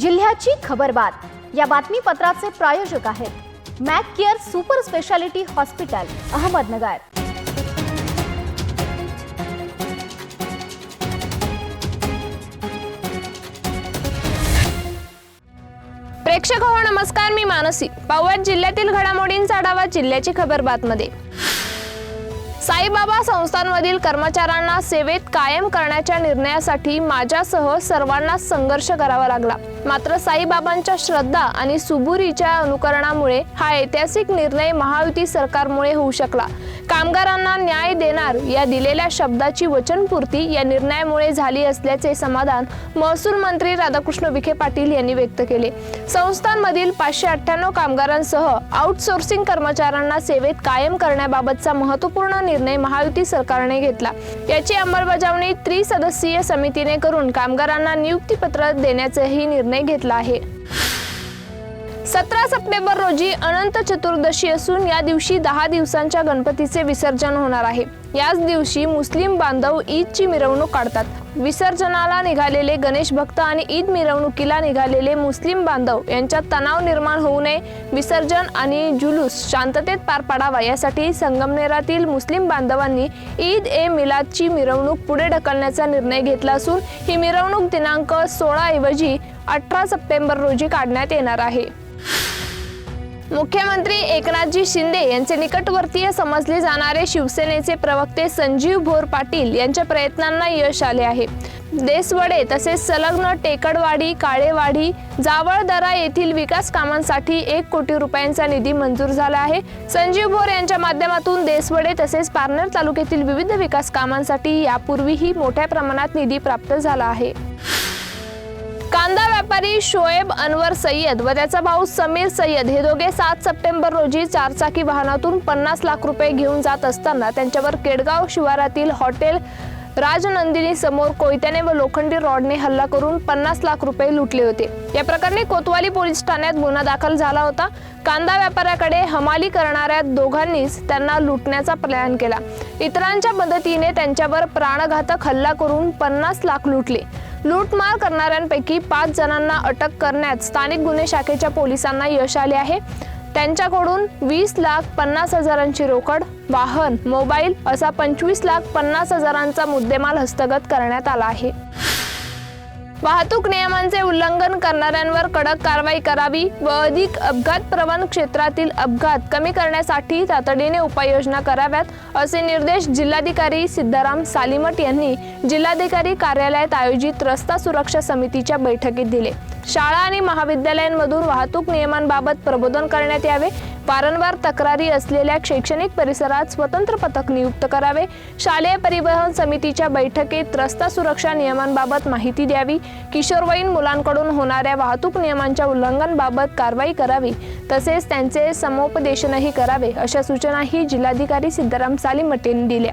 जिल्ह्याची खबरबात या बातमीपत्राचे प्रायोजक आहेत mac care super speciality hospital Ahmednagar. प्रेक्षक हो नमस्कार मी मानसी. पाहुयात जिल्ह्यातील घडामोडींचा आढावा जिल्ह्याची खबर बातमध्ये. साईबाबा संस्थांमधील कर्मचाऱ्यांना सेवेत कायम करण्याच्या निर्णयासाठी माझ्यासह सर्वांना संघर्ष करावा लागला. मात्र साईबाबांच्या श्रद्धा आणि सुबुरीच्या अनुकरणामुळे हा ऐतिहासिक निर्णय महायुती सरकारमुळे होऊ शकला. कामगारांना न्याय देणार या दिलेल्या शब्दाची वचनपूर्ती या निर्णयामुळे झाली असल्याचे समाधान महसूल मंत्री राधाकृष्ण विखे पाटील यांनी व्यक्त केले. संस्थांमधील पाचशे अठ्ठ्याण्णव कामगारांसह आउटसोर्सिंग कर्मचाऱ्यांना सेवेत कायम करण्याबाबतचा महत्त्वपूर्ण निर्णय महायुती सरकारने घेतला. याची अंमलबजावणी त्रिसदस्यीय समितीने करून कामगारांना नियुक्तीपत्र देण्याचाही निर्णय घेतला आहे. सतरा सप्टेंबर रोजी अनंत चतुर्दशी असून या दिवशी दहा दिवसांच्या गणपतीचे विसर्जन होणार आहे. याच दिवशी मुस्लिम बांधव ईदची मिरवणूक काढतात. विसर्जनाला निघालेले गणेश भक्त आणि ईद मिरवणुकीला निघालेले मुस्लिम बांधव यांच्यात तणाव निर्माण होऊ नये विसर्जन आणि जुलूस शांततेत पार पाडावा यासाठी संगमनेरातील मुस्लिम बांधवांनी ईद ए मिलादची मिरवणूक पुढे ढकलण्याचा निर्णय घेतला असून ही मिरवणूक दिनांक सोळा ऐवजी अठरा सप्टेंबर रोजी काढण्यात येणार आहे. मुख्यमंत्री एकनाथजी शिंदे यांचे निकटवर्तीय समजले जाणारे शिवसेनेचे प्रवक्ते संजीव भोर पाटील यांच्या प्रयत्नांना यश आले आहे. देसवडे तसेच संलग्न टेकडवाडी काळेवाडी जावळदरा येथील विकास कामांसाठी एक कोटी रुपयांचा निधी मंजूर झाला आहे. संजीव भोर यांच्या माध्यमातून देसवडे तसेच पारनेर तालुक्यातील विविध विकास कामांसाठी यापूर्वीही मोठ्या प्रमाणात निधी प्राप्त झाला आहे. कांदा व्यापारी शोएब अनवर सय्यद व त्याचा भाऊ समीर सय्यद हे दोघे सात सप्टेंबर रोजी चारचाकी वाहनातून पन्नास लाख रुपये घेऊन जात असताना त्यांच्यावर केडगाव शिवारातील हॉटेल राजनंदिनी समोर कोयत्याने व लोखंडी रॉडने हल्ला करून पन्नास लाख रुपये लुटले होते. या प्रकरणी कोतवाली पोलीस ठाण्यात गुन्हा दाखल झाला होता. कांदा व्यापाऱ्याकडे हमाली करणाऱ्या दोघांनीच त्यांना लुटण्याचा प्लॅन केला. इतरांच्या मदतीने त्यांच्यावर प्राणघातक हल्ला करून पन्नास लाख लुटले. लूटमार करणाऱ्यांपैकी पाच जणांना अटक करण्यात स्थानिक गुन्हे शाखेच्या पोलिसांना यश आले आहे. त्यांच्याकडून वीस लाख पन्नास हजारांची रोकड वाहन मोबाईल असा पंचवीस लाख पन्नास हजारांचा मुद्देमाल हस्तगत करण्यात आला आहे. वाहतूक नियमांचे उल्लंघन करणाऱ्यांवर कडक कारवाई करावी व अधिक अपघात प्रवण क्षेत्रातील अपघात कमी करण्यासाठी तातडीने उपाययोजना कराव्यात असे निर्देश जिल्हाधिकारी सिद्धाराम सालीमट यांनी जिल्हाधिकारी कार्यालयात आयोजित रस्ता सुरक्षा समितीच्या बैठकीत दिले. शाळा आणि महाविद्यालयांमधून वाहतूक नियमांबाबत प्रबोधन करण्यात यावे वारंवार तक्रारी असलेल्या शैक्षणिक परिसरात स्वतंत्र पथक नियुक्त करावे. शालेय परिवहन समितीच्या बैठकीत रस्ता सुरक्षा नियमांबाबत माहिती द्यावी. किशोरवयीन मुलांकडून होणाऱ्या वाहतूक नियमांच्या उल्लंघनबाबत कारवाई करावी. तसेच त्यांचे समुपदेशनही करावे अशा सूचनाही जिल्हाधिकारी सिद्धाराम सालिमट दिल्या.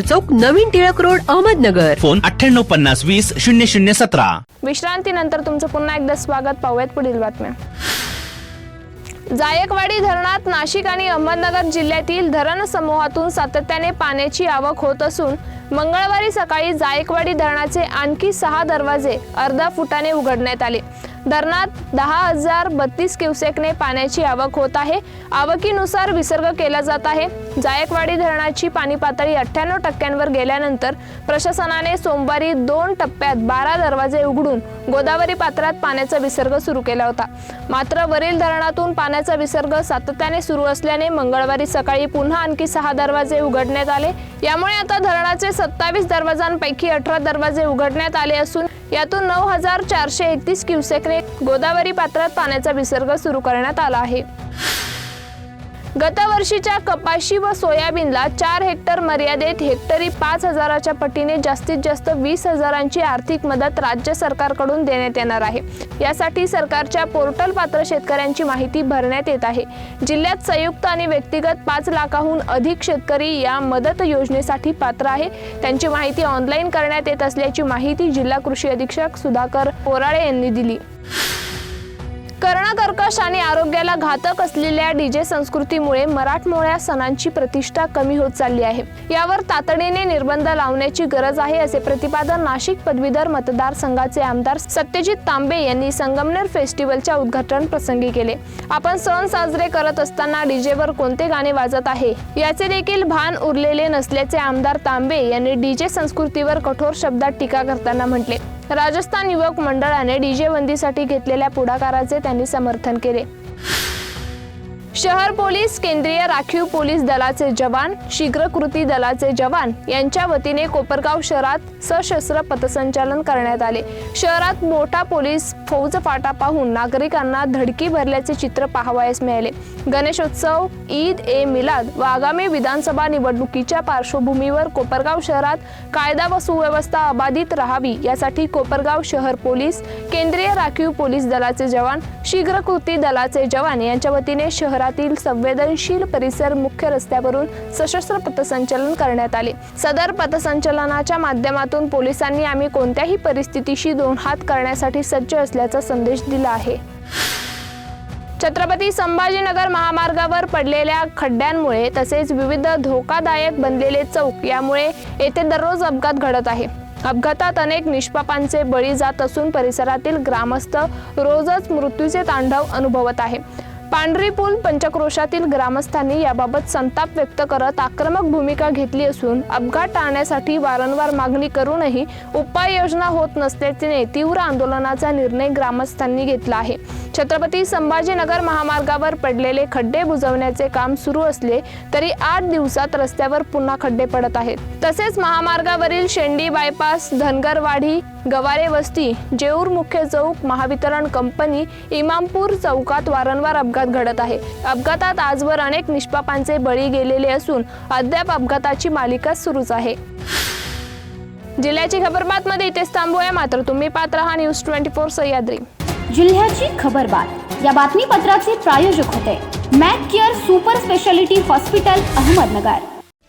चौक नवीन टिळक रोड अहमदनगर. फोन अठ्ठ्याण्णव पन्नास वीस शून्य शून्य सतरा. विश्रांतीनंतर तुमचं पुन्हा एकदा स्वागत. पाहूयात पुढील बातम्या. जायकवाडी धरणात नाशिक आणि अहमदनगर जिल्ह्यातील धरण समूहातून सातत्याने पाण्याची आवक होत असून मंगळवारी सकाळी जायकवाडी धरणाचे आणखी सहा दरवाजे अर्धा फुटाने उघडण्यात आले. धरणात दहा हजार बत्तीस क्युसेकने पाण्याची आवक होत आहे. आवकीनुसार विसर्ग केला जात आहे. जायकवाडी धरणाची पाणी पातळी अठ्ठ्याण्णव टक्क्यांवर गेल्यानंतर प्रशासनाने सोमवारी दोन टप्प्यात बारा दरवाजे उघडून गोदावरी पात्रात पाण्याचा विसर्ग सुरू केला होता. मात्र वरील धरणातून पाण्याचा विसर्ग सातत्याने सुरू असल्याने मंगळवारी सकाळी पुन्हा आणखी सहा दरवाजे उघडण्यात आले. यामुळे आता धरणाचे सत्तावीस दरवाजांपैकी अठरा दरवाजे उघडण्यात आले असून यातून नऊ हजार चारशे एकतीस क्युसेकने गोदावरी पात्रात पाण्याचा विसर्ग सुरू करण्यात आला आहे. गतवर्षीच्या कपाशी व सोयाबीनला चार हेक्टर मर्यादेत हेक्टरी पाच हजाराच्या पटीने जास्तीत जास्त वीस हजारांची आर्थिक मदत राज्य सरकारकडून देण्यात येणार आहे. यासाठी सरकारच्या पोर्टल पात्र शेतकऱ्यांची माहिती भरण्यात येत आहे. जिल्ह्यात संयुक्त आणि व्यक्तिगत पाच लाखाहून अधिक शेतकरी या मदत योजनेसाठी पात्र आहे. त्यांची माहिती ऑनलाईन करण्यात येत असल्याची माहिती जिल्हा कृषी अधीक्षक सुधाकर पोराळे यांनी दिली. कर्ण कर्कश आणि आरोग्याला घातक असलेल्या डीजे संस्कृतीमुळे मराठमोळ्या सणांची प्रतिष्ठा कमी होत चालली आहे. यावर तातडीने निर्बंध लावण्याची गरज आहे असे प्रतिपादन नाशिक पदवीधर मतदारसंघाचे आमदार सत्यजित तांबे यांनी संगमनेर फेस्टिवलच्या उद्घाटन प्रसंगी केले. आपण सण साजरे करत असताना डीजेवर कोणते गाणे वाजत आहे? याचे देखील भान उरलेले नसल्याचे आमदार तांबे यांनी डीजे संस्कृतीवर कठोर शब्दात टीका करताना म्हटले. राजस्थान युवक मंडळाने डीजे बंदीसाठी घेतलेल्या पुढाकाराचे त्यांनी समर्थन केले. शहर पोलीस केंद्रीय राखीव पोलीस दलाचे जवान शीघ्र कृती दलाचे जवान यांच्या वतीने कोपरगाव शहरात सशस्त्र पथसंचलन करण्यात आले. शहरात मोठा पोलीस फौज फाटा पाहून नागरिकांना धडकी भरल्याचे चित्र पाहावयास मिळाले. गणेशोत्सव ईद ए मिलाद व आगामी विधानसभा निवडणुकीच्या पार्श्वभूमीवर कोपरगाव शहरात कायदा व सुव्यवस्था अबाधित राहावी यासाठी कोपरगाव शहर पोलीस केंद्रीय राखीव पोलीस दलाचे जवान शीघ्र कृती दलाचे जवान यांच्या वतीने शहरातील संवेदनशील परिसर मुख्य रस्त्यावरून सशस्त्र पथसंचलन करण्यात आले. सदर पथसंचलनाच्या माध्यमातून पोलिसांनी आम्ही कोणत्याही परिस्थितीशी दोन हात करण्यासाठी सज्ज असल्याचा संदेश दिला आहे. छत्रपती संभाजीनगर महामार्गावर पडलेल्या खड्ड्यांमुळे तसेच विविध धोकादायक बनलेले चौक यामुळे येथे दररोज अपघात घडत आहे. अपघातात अनेक निष्पापांचे बळी जात असून परिसरातील ग्रामस्थ रोजच मृत्यूचे तांडव अनुभवत आहे. पांढरी पूल पंचक्रोशातील ग्रामस्थांनी याबाबत संताप व्यक्त करत आक्रमक भूमिका घेतली असून अपघात टाळण्यासाठी वारंवार मागणी करूनही उपाययोजना होत नसल्याने तीव्र आंदोलनाचा निर्णय ग्रामस्थांनी घेतला आहे. छत्रपती संभाजीनगर महामार्गावर पडलेले खड्डे बुजवण्याचे काम सुरू असले तरी आठ दिवसात रस्त्यावर पुन्हा खड्डे पडत आहेत. तसेच महामार्गावरील शेंडी बायपास धनगरवाडी गवारे वस्ती जेऊर मुख्य चौक महावितरण कंपनी इमामपूर चौकात वारंवार अपघात घडत आहे. अपघातात आजवर अनेक निष्पापांचे बळी गेलेले असून अद्याप अपघाताची मालिका सुरूच आहे. जिल्ह्याची खबरबातमध्ये इथेच थांबूया. मात्र तुम्ही पात्र हा न्यूज ट्वेंटी फोर सह्याद्री. जिल्ह्याची खबरबात या बातमीपत्राचे प्रायोजक होते. Mac care super speciality hospital Ahmednagar.